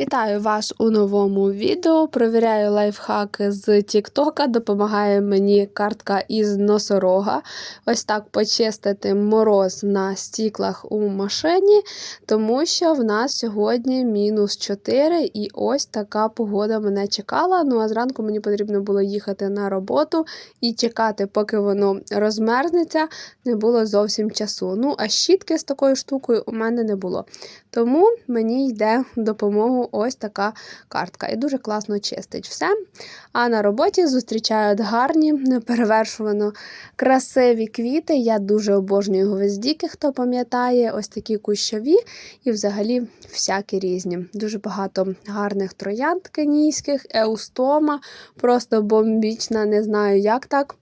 Вітаю вас у новому відео. Провіряю лайфхаки з Тіктока. Допомагає мені картка із носорога. Ось так почистити мороз на стіклах у машині, тому що в нас сьогодні мінус 4 і ось така погода мене чекала. Ну а зранку мені потрібно було їхати на роботу і чекати, поки воно розмерзнеться, не було зовсім часу. Ну, а щітки з такою штукою у мене не було. Тому мені йде допомогу ось така картка. І дуже класно чистить все. А на роботі зустрічають гарні, неперевершувано красиві квіти. Я дуже обожнюю гвоздіки, хто пам'ятає, ось такі кущові і взагалі всякі різні. Дуже багато гарних троянд кенійських, еустома, просто бомбічна, не знаю, як так.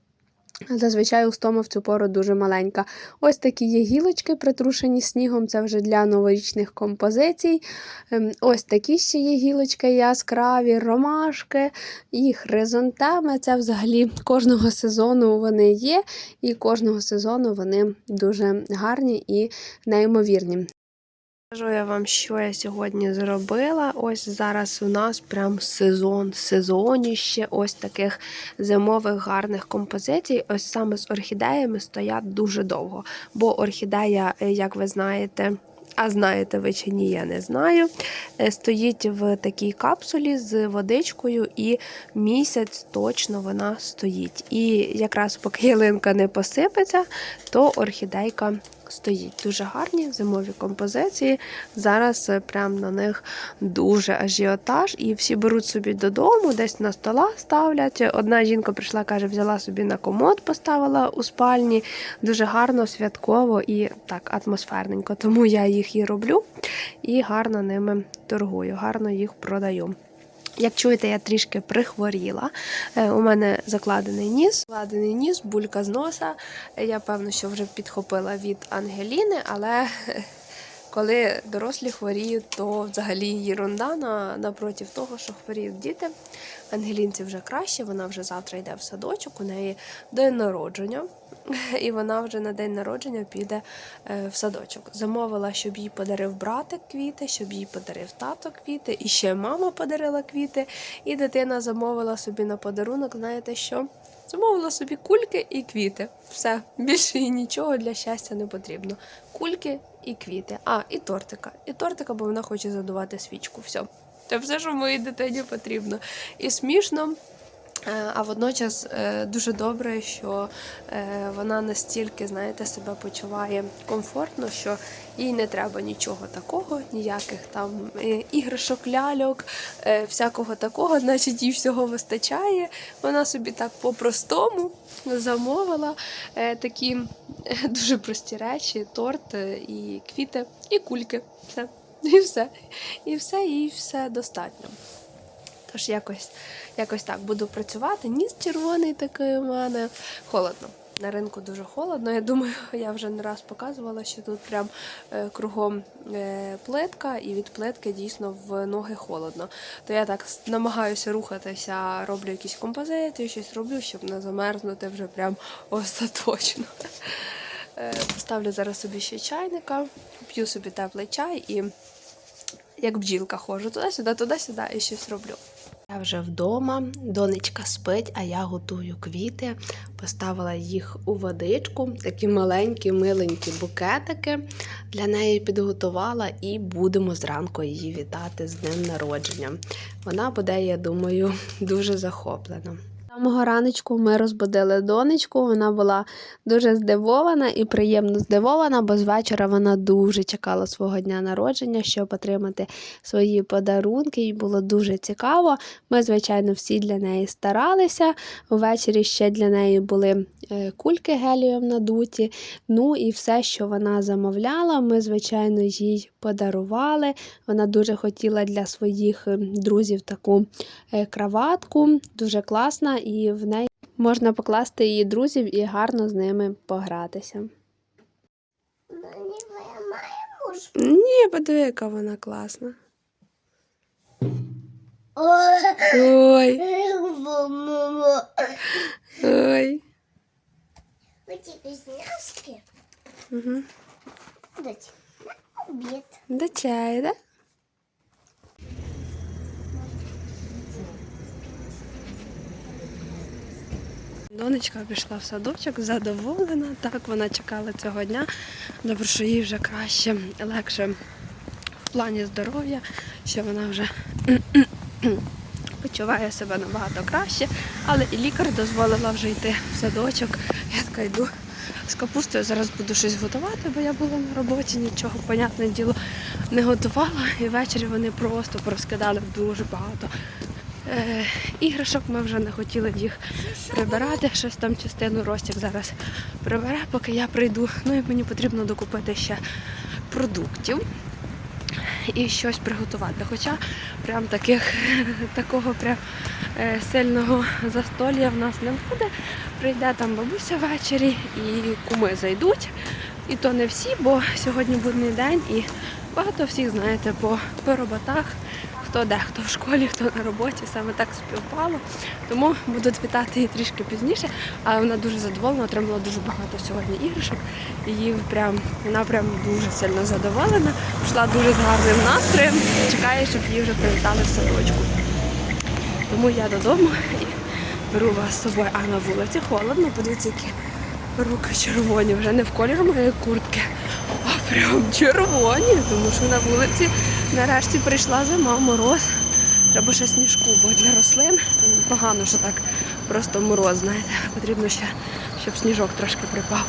Зазвичай устома в цю пору дуже маленька. Ось такі є гілочки, притрушені снігом, це вже для новорічних композицій. Ем, Ось такі ще є гілочки яскраві, ромашки і хризантеми. Це взагалі кожного сезону вони є, і кожного сезону вони дуже гарні і неймовірні. Скажу я вам, що я сьогодні зробила. Ось зараз у нас прям сезон, сезоніще ось таких зимових гарних композицій. Ось саме з орхідеями стоять дуже довго. Бо орхідея, е, як ви знаєте, а знаєте ви чи ні, я не знаю. е, Стоїть в такій капсулі з водичкою, і місяць точно вона стоїть. І якраз поки ялинка не посипеться, то орхідейка стоїть. Дуже гарні зимові композиції. Зараз е, прям на них дуже ажіотаж, і всі беруть собі додому, десь на стола ставлять. Одна жінка прийшла, каже, взяла собі на комод, поставила у спальні. Дуже гарно, святково і так атмосферненько. Тому я їх і роблю і гарно ними торгую, гарно їх продаю. Як чуєте, я трішки прихворіла. Е, У мене закладений ніс, закладений ніс, булька з носа. Я певно, що вже підхопила від Ангеліни, але коли дорослі хворіють, то взагалі єрунда на, напроти того, що хворіють діти. Ангелінці вже краще, вона вже завтра йде в садочок, у неї день народження, і вона вже на день народження піде е, в садочок. Замовила, щоб їй подарив братик квіти, щоб їй подарив тато квіти, і ще мама подарила квіти. І дитина замовила собі на подарунок, знаєте що? Замовила собі кульки і квіти. Все, більше їй нічого для щастя не потрібно. Кульки і квіти. А, і тортика. І тортика, бо вона хоче задувати свічку. Все. Це все, що моїй дитині потрібно. І смішно. Е, А водночас е, дуже добре, що е, вона настільки, знаєте, себе почуває комфортно, що їй не треба нічого такого, ніяких там іграшок, ляльок, всякого такого, значить їй всього вистачає. Вона собі так по-простому замовила такі дуже прості речі: торт і квіти, і кульки. Все. І все. І все, їй все достатньо. Тож якось, якось так буду працювати. Ніс червоний такий у мене. Холодно. На ринку дуже холодно. Я думаю, я вже не раз показувала, що тут прям е, кругом е, плитка, і від плитки дійсно в ноги холодно. То я так намагаюся рухатися, роблю якісь композиції, щось роблю, щоб не замерзнути вже прям остаточно. Е, Поставлю зараз собі ще чайника, п'ю собі теплий чай і як бджілка ходжу туди-сюди, туди-сюди і щось роблю. Я вже вдома, донечка спить, а я готую квіти. Поставила їх у водичку, такі маленькі, миленькі букетики. Для неї підготувала і будемо зранку її вітати з днем народження. Вона буде, я думаю, дуже захоплена. Самого раночку ми розбудили донечку. Вона була дуже здивована і приємно здивована, бо з вечора вона дуже чекала свого дня народження, щоб отримати свої подарунки. Їй було дуже цікаво. Ми, звичайно, всі для неї старалися. Ввечері ще для неї були кульки гелієм надуті. Ну і все, що вона замовляла, ми, звичайно, їй подарували. Вона дуже хотіла для своїх е, друзів таку е, краватку, дуже класна, і в неї можна покласти її друзів і гарно з ними погратися. Ні, подиви, яка вона класна. Ой. Ой, ой эти пизняшки угу. дать обед. До чая, да? Донечка пішла в садочок, задоволена, так вона чекала цього дня. Добре, що їй вже краще, легше в плані здоров'я, що вона вже почуває себе набагато краще, але і лікар дозволила вже йти в садочок. Я така йду з капустою. Зараз буду щось готувати, бо я була на роботі, нічого, понятне діло, не готувала. І ввечері вони просто порозкидали дуже багато е, іграшок. Ми вже не хотіли їх прибирати. Щось там частину Ростік зараз прибере, поки я прийду. Ну і мені потрібно докупити ще продуктів і щось приготувати. Хоча прям таких такого прям е, сильного застолля в нас не буде. Прийде там бабуся ввечері і куми зайдуть. І то не всі, бо сьогодні будний день і багато всіх, знаєте, по, по роботах. Хто де, хто в школі, хто на роботі, саме так співпало. Тому будуть вітати її трішки пізніше, але вона дуже задоволена, отримала дуже багато сьогодні іграшок. Її прям, вона прям дуже сильно задоволена, пішла дуже з гарним настроєм, чекає, щоб її вже привітали в садочку. Тому я додому і беру вас з собою. А на вулиці холодно, подивіться, які руки червоні, вже не в колір моєї куртки, а прям червоні, тому що на вулиці нарешті прийшла зима, мороз. Треба ще сніжку, бо для рослин погано, що так просто мороз, знаєте. Потрібно ще, щоб сніжок трошки припав.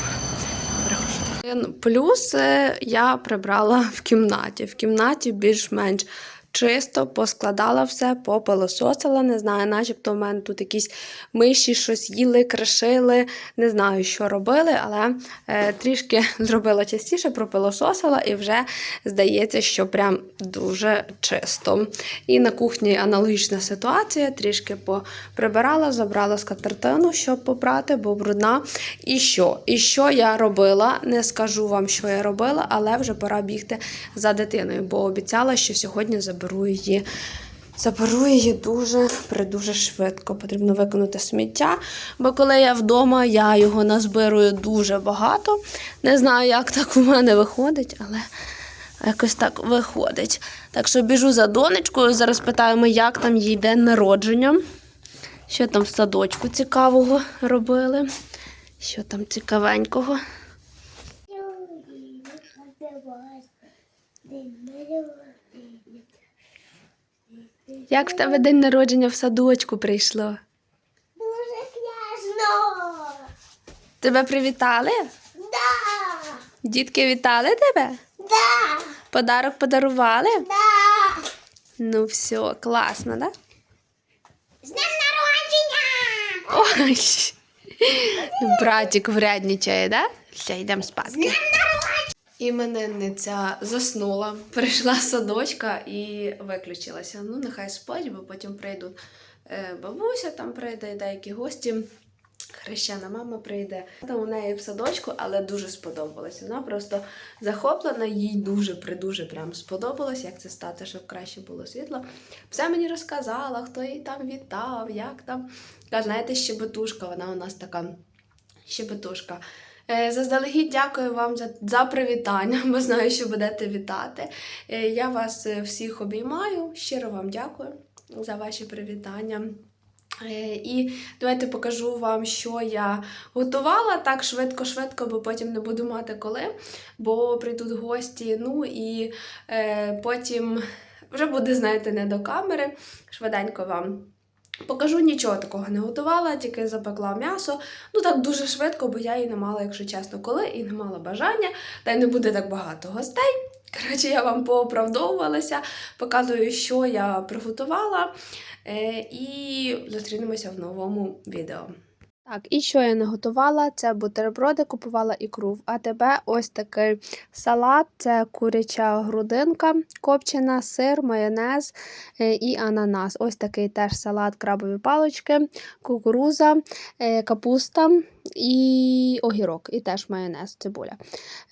Плюс е, я прибрала в кімнаті. В кімнаті більш-менш чисто, поскладала все, попилососила. Не знаю, начебто в мене тут якісь миші щось їли, кришили, не знаю, що робили, але е, трішки зробила частіше, пропилососила і вже здається, що прям дуже чисто. І на кухні аналогічна ситуація, трішки поприбирала, забрала скатертину, щоб попрати, бо брудна. І що? І що я робила? Не скажу вам, що я робила, але вже пора бігти за дитиною, бо обіцяла, що сьогодні заберу її. Заберу її дуже придуже швидко. Потрібно виконати сміття, бо коли я вдома, я його назбирую дуже багато. Не знаю, як так у мене виходить, але якось так виходить. Так що біжу за донечкою. Зараз питаємо, як там їй день народження. Що там в садочку цікавого робили? Що там цікавенького? Як в тебе день народження в садочку прийшло? Дуже княжно. Тебе привітали? Да. Дітки вітали тебе? Да. Подарок подарували? Да. Ну все, класно, да? З днем народження! Ой. Братик врядничає, да? Все, йдемо спати. Іменинниця заснула, прийшла садочка і виключилася. Ну, нехай спать, бо потім прийдуть е, бабуся, там прийде деякі гості. Хрещена мама прийде. Там у неї в садочку, але дуже сподобалося. Вона просто захоплена, їй дуже придуже прям сподобалось, як це стати, щоб краще було світло. Все мені розказала, хто її там вітав, як там. Та, знаєте, щебетушка, вона у нас така щебетушка. Е, Заздалегідь дякую вам за, за привітання, бо знаю, що будете вітати. Е, Я вас е, всіх обіймаю. Щиро вам дякую за ваші привітання. І давайте покажу вам, що я готувала так швидко-швидко, бо потім не буду мати коли, бо прийдуть гості. Ну і е, потім вже буде, знаєте, не до камери. Швиденько вам покажу, нічого такого не готувала, тільки запекла м'ясо. Ну так дуже швидко, бо я її не мала, якщо чесно, коли, і не мала бажання, та й не буде так багато гостей. Коротше, я вам пооправдовувалася, показую, що я приготувала. Е, і зустрінемося в новому відео. Так, і що я не готувала? Це бутерброди, купувала ікру в АТБ. Ось такий салат, це куряча грудинка, копчена, сир, майонез е, і ананас. Ось такий теж салат, крабові палички, кукуруза, е, капуста і огірок, і теж майонез, цибуля.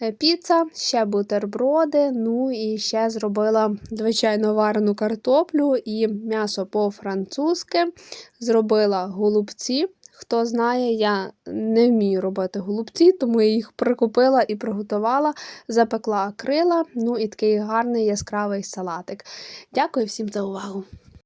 Е, Піца, ще бутерброди, ну і ще зробила звичайно варену картоплю і м'ясо по-французьки. Зробила голубці. Хто знає, я не вмію робити голубці, тому я їх прикупила і приготувала, запекла крила. Ну і такий гарний яскравий салатик. Дякую всім за увагу!